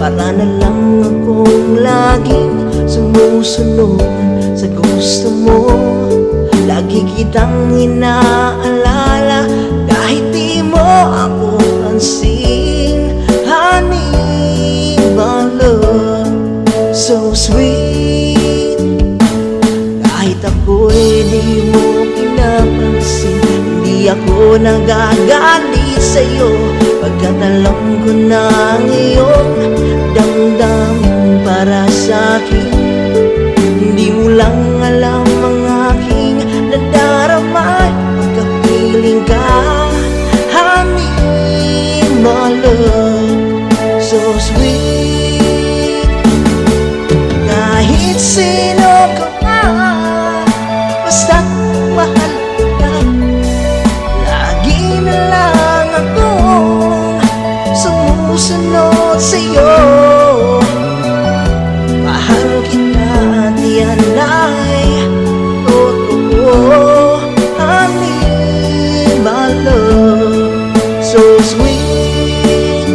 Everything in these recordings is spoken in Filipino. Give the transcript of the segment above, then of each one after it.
Para na lang akong laging sumusunod sa gusto mo. Lagi kitang inaalala Kahit di mo ako pansin Honey, my love So sweet. Kahit ako'y di mo pinapansin Hindi ako nagagalit sa'yo Pagkat alam ko na ang iyong damdamin para sa'kin Hindi mo lang alam ang aking nadarama Pagkapiling ka, honey, my love So sweet. Kahit sino ka pa Basta Sumusunod sa'yo. Mahal kita at yan ay Totoo. Love So sweet.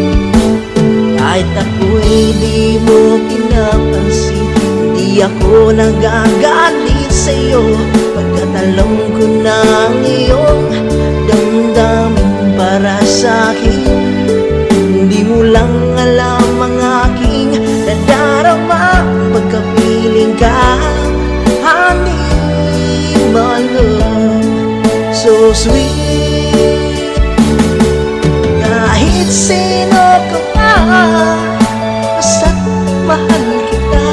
Kahit ako'y di mo pinapansin Di ako nagagalit sa'yo. Pagkat alam ko na ang iyong So sweet. Kahit sino ka pa Basta mahal kita.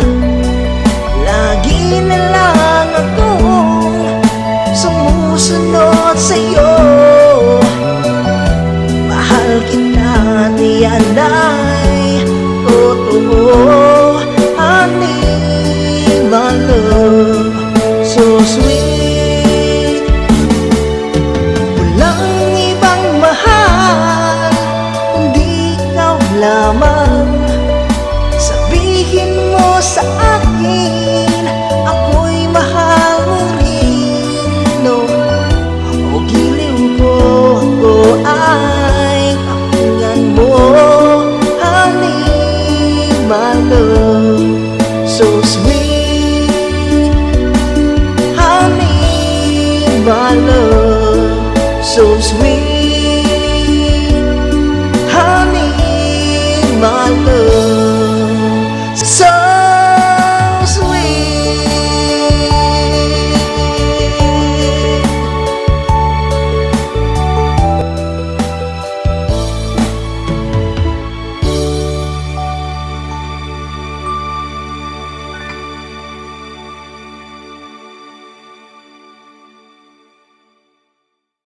Lagi na lang akong Sumusunod sa'yo. Mahal kita at yan ay Totoo love So sweet Honey, my love, so sweet.